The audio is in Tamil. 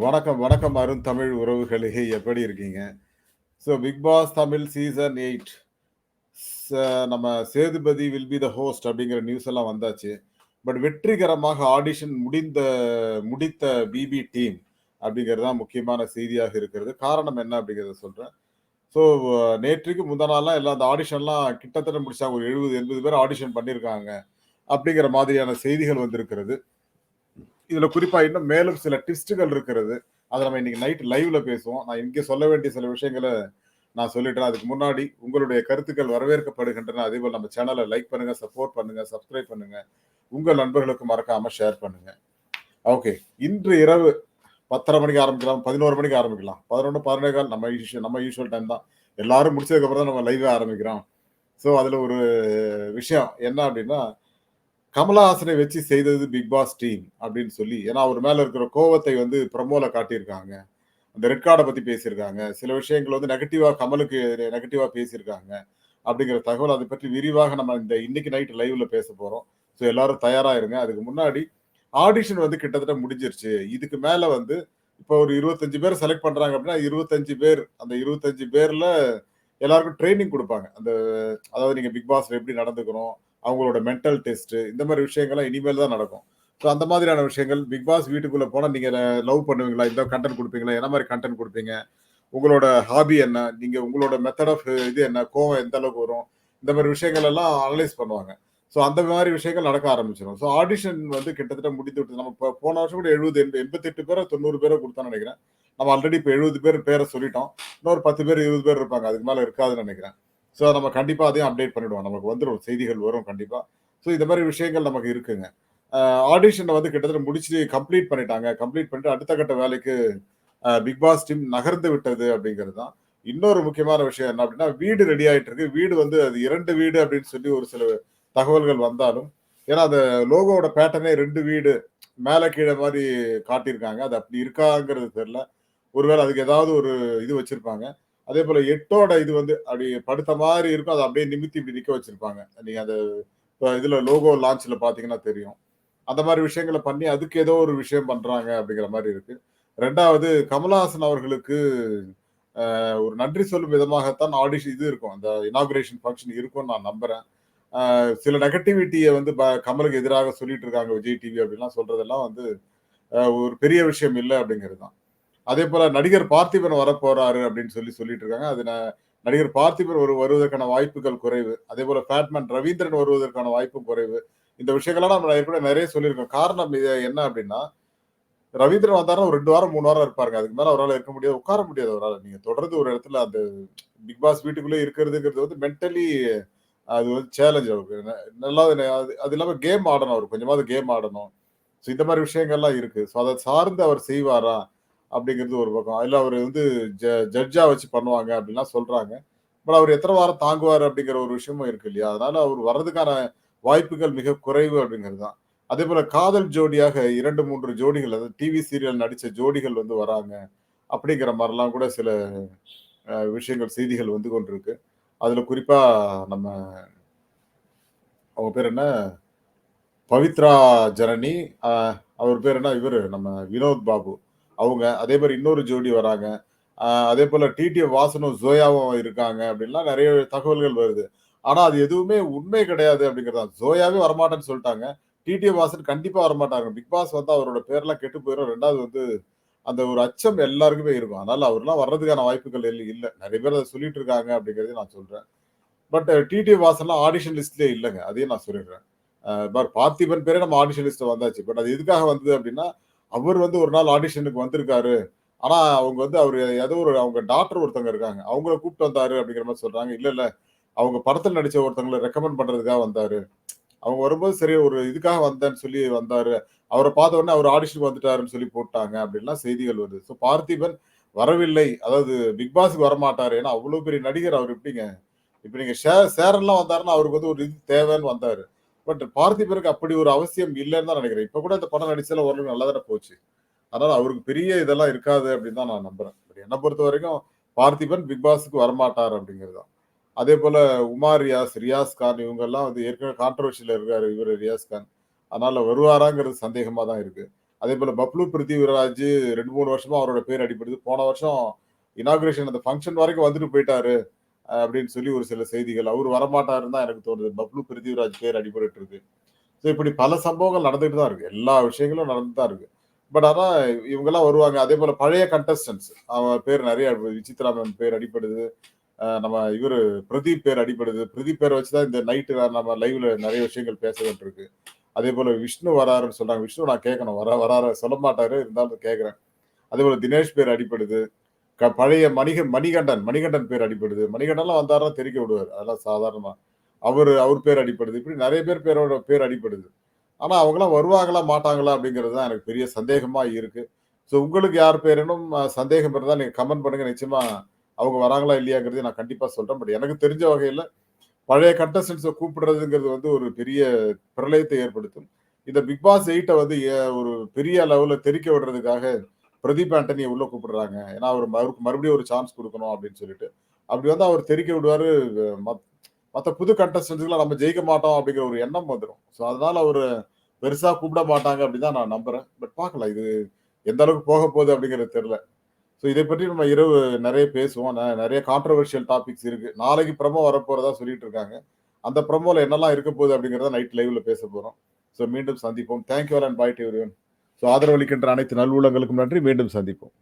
வணக்கம், வணக்கம் அருண் தமிழ் உறவுகளே! எப்படி இருக்கீங்க? So Bigg Boss Tamil season eight நம்ம Sethupathi will be the host அப்படிங்கிற நியூஸ் எல்லாம் வந்தாச்சு. பட் வெற்றிகரமாக ஆடிஷன் முடிந்த முடித்த பிபி டீம் அப்படிங்கிறது தான் முக்கியமான செய்தியாக இருக்கிறது. காரணம் என்ன அப்படிங்கிறத சொல்கிறேன் ஸோ நேற்றுக்கு முந்தா நாள்லாம் எல்லாம் அந்த ஆடிஷன்லாம் கிட்டத்தட்ட முடிச்சாங்க. ஒரு 70, 80 பேர் ஆடிஷன் பண்ணியிருக்காங்க. அப்படிங்கிற மாதிரியான செய்திகள் வந்திருக்கிறது. இதுல குறிப்பா இன்னும் மேலும் சில ட்விஸ்ட்டுகள் இருக்கிறது. அதை நம்ம இன்னைக்கு நைட் லைவ்ல பேசுவோம். நான் இங்கே சொல்ல வேண்டிய சில விஷயங்களை நான் சொல்லிட்டேன். அதுக்கு முன்னாடி உங்களுடைய கருத்துக்கள் வரவேற்கப்படுகின்றன. அதேபோல நம்ம சேனலை லைக் பண்ணுங்க, சப்போர்ட் பண்ணுங்க, சப்ஸ்கிரைப் பண்ணுங்க. உங்கள் நண்பர்களுக்கு மறக்காம ஷேர் பண்ணுங்க. ஓகே. இன்று இரவு பத்தரை மணிக்கு ஆரம்பிக்கலாம். 11 மணிக்கு ஆரம்பிக்கலாம். 11, 11:15 நம்ம யூஷுவல் நம்ம யூஷுவல் டைம் தான். எல்லாரும் முடிச்சதுக்கப்புறம் தான் நம்ம லைவே ஆரம்பிக்கிறோம். ஸோ அதில் ஒரு விஷயம் என்ன அப்படின்னா, கமலஹாசனை வச்சு செய்தது பிக் பாஸ் டீம் அப்படின்னு சொல்லி ஏன்னா அவர் மேல இருக்கிற கோவத்தை வந்து பிரமோல காட்டியிருக்காங்க. அந்த ரெட் கார்டை பத்தி பேசியிருக்காங்க. சில விஷயங்கள் வந்து நெகட்டிவா கமலுக்கு நெகட்டிவா பேசியிருக்காங்க. அப்படிங்கிற தகவல் அதை பற்றி விரிவாக நம்ம இந்த இன்னைக்கு நைட் லைவ்ல பேச போறோம். ஸோ எல்லாரும் தயாரா இருங்க. அதுக்கு முன்னாடி ஆடிஷன் வந்து கிட்டத்தட்ட முடிஞ்சிருச்சு. இதுக்கு மேல வந்து இப்போ ஒரு 25 பேர் செலக்ட் பண்றாங்க அப்படின்னா 25 பேர் அந்த 25 பேர்ல எல்லாருக்கும் ட்ரெய்னிங் கொடுப்பாங்க அந்த அதாவது நீங்க பிக் பாஸ்ல எப்படி நடந்துக்கணும், அவங்களோட மென்டல் டெஸ்ட் இந்த மாதிரி விஷயங்கள்லாம் இனிமேல் தான் நடக்கும். ஸோ அந்த மாதிரியான விஷயங்கள் பிக் பாஸ் வீட்டுக்குள்ளே போனால் நீங்கள் லவ் பண்ணுவீங்களா? இந்த கண்டென்ட் கொடுப்பீங்களா என்ன மாதிரி கண்டென்ட் கொடுப்பீங்க உங்களோட ஹாபி என்ன? நீங்கள் உங்களோட மெத்தட் ஆஃப் இது என்ன? கோவம் எந்த அளவுக்கு வரும்? இந்த மாதிரி விஷயங்கள் எல்லாம் அனலைஸ் பண்ணுவாங்க. ஸோ அந்த மாதிரி விஷயங்கள் நடக்க ஆரம்பிச்சிடும் ஸோ ஆடிஷன் வந்து கிட்டத்தட்ட முடித்து விட்டு நம்ம இப்போ போன வருஷம் கூட 70, 88 பேரோ தொண்ணூறு பேரை கொடுத்தான்னு நினைக்கிறேன் நம்ம ஆல்ரெடி இப்போ எழுபது பேர் பேரை சொல்லிட்டோம். இன்னொரு 10 பேர், 20 பேர் இருப்பாங்க. அதுக்கு மேலே இருக்காதுன்னு நினைக்கிறேன் ஸோ நம்ம கண்டிப்பாக அதையும் அப்டேட் பண்ணிவிடுவோம் நமக்கு வந்துடும் செய்திகள் வரும் கண்டிப்பாக ஸோ இந்த மாதிரி விஷயங்கள் நமக்கு இருக்குங்க. ஆடிஷனை வந்து கிட்டத்தட்ட முடிச்சு கம்ப்ளீட் பண்ணிட்டாங்க. கம்ப்ளீட் பண்ணிட்டு அடுத்த கட்ட வேலைக்கு பிக் பாஸ் டீம் நகர்ந்து விட்டது அப்படிங்கிறது தான். இன்னொரு முக்கியமான விஷயம் என்ன அப்படின்னா, வீடு ரெடி ஆகிட்டு இருக்கு. வீடு வந்து அது இரண்டு வீடு அப்படின்னு சொல்லி ஒரு சில தகவல்கள் வந்தாலும், ஏன்னா அந்த லோகோவோட பேட்டர்னே ரெண்டு வீடு மேலே கீழே மாதிரி காட்டியிருக்காங்க. அது அப்படி இருக்காங்கிறது தெரில ஒருவேளை அதுக்கு ஏதாவது ஒரு இது வச்சிருப்பாங்க. அதே போல எட்டோட இது வந்து அப்படி படுத்த மாதிரி இருக்கும். அதை அப்படியே நிமித்தி இப்படி நிக்க வச்சிருப்பாங்க. நீங்க அந்த இதுல லோகோ லான்ச்ல பார்த்தீங்கன்னா தெரியும். அந்த மாதிரி விஷயங்கள பண்ணி அதுக்கு ஏதோ ஒரு விஷயம் பண்றாங்க அப்படிங்கிற மாதிரி இருக்கு. ரெண்டாவது கமலஹாசன் அவர்களுக்கு ஒரு நன்றி சொல்லும் விதமாகத்தான் ஆடிஷன் இது இருக்கும். அந்த இனாகுரேஷன் ஃபங்க்ஷன் இருக்கும்னு நான் நம்புறேன். சில நெகட்டிவிட்டியை வந்து ப கமலுக்கு எதிராக சொல்லிட்டு இருக்காங்க விஜய் டிவி அப்படிலாம் சொல்றதெல்லாம் வந்து ஒரு பெரிய விஷயம் இல்லை அப்படிங்கிறது தான். அதே போல நடிகர் பார்த்திபன் வரப்போறாரு அப்படின்னு சொல்லி சொல்லிட்டு இருக்காங்க. அது நடிகர் பார்த்திபன் ஒரு வருவதற்கான வாய்ப்புகள் குறைவு. அதே போல பேட்மேன் ரவீந்திரன் வருவதற்கான வாய்ப்பும் குறைவு. இந்த விஷயங்கள்லாம் நம்ம ஏற்கனவே நிறைய சொல்லியிருக்கோம். காரணம் இது என்ன அப்படின்னா, ரவீந்திரன் வந்தாரா ஒரு ரெண்டு வாரம், மூணு வாரம் இருப்பாருங்க. அதுக்கு மேல அவரால் இருக்க முடியாது. உட்கார முடியாது அவரால் நீங்க தொடர்ந்து ஒரு இடத்துல அந்த பிக் பாஸ் வீட்டுக்குள்ளே இருக்கிறதுங்கிறது வந்து மென்டலி அது வந்து சேலஞ்ச் அவருக்கு. நல்லா அது அது கேம் ஆடணும் அவர் கொஞ்சமாவது கேம் ஆடணும். ஸோ இந்த மாதிரி விஷயங்கள்லாம் இருக்கு. ஸோ அதை சார்ந்து அவர் செய்வாரா? அப்படிங்கிறது ஒரு பக்கம். அதில் அவர் வந்து ஜ ஜட்ஜா வச்சு பண்ணுவாங்க அப்படின்லாம் சொல்கிறாங்க பட் அவர் எத்தனை வாரம் தாங்குவார் அப்படிங்கிற ஒரு விஷயமும் இருக்கு இல்லையா? அதனால அவர் வர்றதுக்கான வாய்ப்புகள் மிக குறைவு அப்படிங்கிறது தான். அதே போல் காதல் ஜோடியாக 2, 3 ஜோடிகள் அதாவது டிவி சீரியல் நடித்த ஜோடிகள் வந்து வராங்க. அப்படிங்கிற மாதிரிலாம் கூட சில விஷயங்கள் செய்திகள் வந்து கொண்டிருக்கு. அதில் குறிப்பாக நம்ம அவங்க பேர் என்ன? பவித்ரா ஜனனி, அவர் பேர் என்ன? இவரு நம்ம வினோத் பாபு. அவங்க. அதே மாதிரி இன்னொரு ஜோடி வராங்க. அதே போல டிடி வாசனும், ஜோயாவும் இருக்காங்க அப்படின்லாம் நிறைய தகவல்கள் வருது. ஆனா அது எதுவுமே உண்மை கிடையாது அப்படிங்கிறது ஜோயாவே வரமாட்டேன்னு சொல்லிட்டாங்க டிடி வாசன் கண்டிப்பா வரமாட்டாங்க. பிக் பாஸ் வந்து அவரோட பேர்லாம் கெட்டு போயிடும் ரெண்டாவது வந்து அந்த ஒரு அச்சம் எல்லாருக்குமே இருக்கும். அதனால அவர்லாம் வர்றதுக்கான வாய்ப்புகள் இல்லை இல்லை நிறைய பேர் அதை சொல்லிட்டு இருக்காங்க அப்படிங்கிறதையும் நான் சொல்றேன். பட் டிடி வாசன்லாம் ஆடிஷன் லிஸ்ட்லயே இல்லைங்க அதையும் நான் சொல்லிடுறேன். பார்த்திபன் பேரே நம்ம ஆடிஷன் லிஸ்ட்ல வந்தாச்சு. பட் அது எதுக்காக வந்தது அப்படின்னா, அவர் வந்து ஒரு நாள் ஆடிஷனுக்கு வந்திருக்காரு. ஆனா அவங்க வந்து அவர் ஏதோ ஒரு அவங்க டாக்டர் ஒருத்தவங்க இருக்காங்க. அவங்கள கூப்பிட்டு வந்தாரு அப்படிங்கிற மாதிரி சொல்றாங்க. இல்ல, இல்ல. அவங்க படத்தில் நடிச்ச ஒருத்தவங்கள ரெக்கமெண்ட் பண்றதுக்காக வந்தாரு. அவங்க வரும்போது சரி ஒரு இதுக்காக வந்தேன்னு சொல்லி வந்தாரு. அவரை பார்த்த உடனே அவர் ஆடிஷனுக்கு வந்துட்டாருன்னு சொல்லி போட்டாங்க அப்படின்லாம் செய்திகள் வருது. ஸோ பார்த்திபன் வரவில்லை. அதாவது பிக் பாஸ்க்கு வரமாட்டாரு. ஏன்னா அவ்வளோ பெரிய நடிகர் அவர் எப்படிங்க? இப்ப நீங்க ஷே சேரன்லாம் வந்தாருன்னா அவருக்கு வந்து ஒரு இது தேவைன்னு வந்தாரு. பட் பார்த்திபனுக்கு அப்படி ஒரு அவசியம் இல்லைன்னு தான் நினைக்கிறேன் இப்ப கூட இந்த படம் நடிச்சதுல ஓரளவுக்கு நல்லா தானே போச்சு. அதனால அவருக்கு பெரிய இதெல்லாம் இருக்காது அப்படின்னு தான் நான் நம்புறேன். பட் பொறுத்த வரைக்கும் பார்த்திபன் பிக் பாஸுக்கு வரமாட்டார் அப்படிங்கிறது தான். அதேபோல உமா ரியாஸ், ரியாஸ் கான் இவங்கெல்லாம் வந்து ஏற்கனவே கான்ட்ரவர்ஷியில் இருக்காரு இவரு ரியாஸ் கான். அதனால வருவாராங்கிறது சந்தேகமா தான் இருக்கு. அதே போல பப்ளு பிருத்திவிராஜ் ரெண்டு மூணு வருஷமா அவரோட பேர் அடிபடுது போன வருஷம் இனாகுரேஷன் அந்த ஃபங்க்ஷன் வரைக்கும் வந்துட்டு போயிட்டாரு அப்படின்னு சொல்லி ஒரு சில செய்திகள் அவர் வரமாட்டாருன்னு தான் எனக்கு தோணுது. பப்ளு பிருத்திவிராஜ் பேர் அடிபட்டு இருக்கு ஸோ இப்படி பல சம்பவங்கள் நடந்துட்டு தான் இருக்கு. எல்லா விஷயங்களும் நடந்து தான் இருக்கு. பட் ஆனால் இவங்கெல்லாம் வருவாங்க. அதே போல பழைய கண்டஸ்டன்ஸ் அவன் பேர் நிறைய விசித்ரா மேம் பேர் அடிப்படுது நம்ம இவர் பிரதீப் பேர் அடிப்படுது பிரதீப் பேரை வச்சுதான் இந்த நைட்டு நம்ம லைவ்ல நிறைய விஷயங்கள் பேச வேண்டியிருக்கு அதே போல விஷ்ணு வராருன்னு சொல்றாங்க. விஷ்ணு நான் கேட்கணும். வர வராரு சொல்ல மாட்டாரு. இருந்தாலும் கேட்குறேன். அதே போல தினேஷ் பேர் அடிப்படுது பழைய மணிக மணிகண்டன் மணிகண்டன் பேர் அடிப்படுது மணிகண்டன்லாம் வந்தாருன்னா தெரிக்க விடுவார். அதெல்லாம் சாதாரணமாக அவர் அவர் பேர் அடிப்படுது இப்படி நிறைய பேர் பேரோட பேர் அடிப்படுது ஆனால் அவங்களாம் வருவாங்களா மாட்டாங்களா அப்படிங்கிறது தான் எனக்கு பெரிய சந்தேகமாக இருக்குது ஸோ உங்களுக்கு யார் பேரனும் சந்தேகம் இருந்தால் நீங்கள் கமெண்ட் பண்ணுங்கள் நிச்சயமாக அவங்க வராங்களா இல்லையாங்கிறது நான் கண்டிப்பாக சொல்கிறேன் பட் எனக்கு தெரிஞ்ச வகையில் பழைய கண்டஸ்டன்ஸை கூப்பிடுறதுங்கிறது வந்து ஒரு பெரிய பிரளயத்தை ஏற்படுத்தும். இந்த பிக் பாஸ் எயிட்டை வந்து ஏ- ஒரு பெரிய லெவலில் தெரிக்க விடுறதுக்காக பிரதீப் ஆண்டனியை உள்ள கூப்பிடுறாங்க. ஏன்னா அவர் அவருக்கு மறுபடியும் ஒரு சான்ஸ் கொடுக்கணும் அப்படின்னு சொல்லிட்டு. அப்படி வந்து அவர் தெரிக்க விடுவாரு. மத்- புது கண்டஸ்டன்ஸ்க்குலாம் நம்ம ஜெயிக்க மாட்டோம் அப்படிங்கிற ஒரு எண்ணம் வந்துடும் ஸோ அதனால அவர் பெருசா கூப்பிட மாட்டாங்க அப்படின்னு தான் நான் நம்புறேன். பட் பார்க்கலாம் இது எந்த அளவுக்கு போக போகுது அப்படிங்கிறது தெரியல. ஸோ இதை பற்றி நம்ம இரவு நிறைய பேசுவோம். நிறைய கான்ட்ரவர்ஷியல் டாபிக்ஸ் இருக்கு. நாளைக்கு ப்ரமோ வரப்போறதா சொல்லிட்டு இருக்காங்க. அந்த ப்ரமோல என்னெல்லாம் இருக்க போகுது அப்படிங்கிறத நைட் லைவ்ல பேச போறோம். ஸோ மீண்டும் சந்திப்போம். Thank you and bye to so ஆதரவளிக்கின்ற அனைத்து நல்வுள்ளங்களுக்கும் நன்றி. மீண்டும் சந்திப்போம்.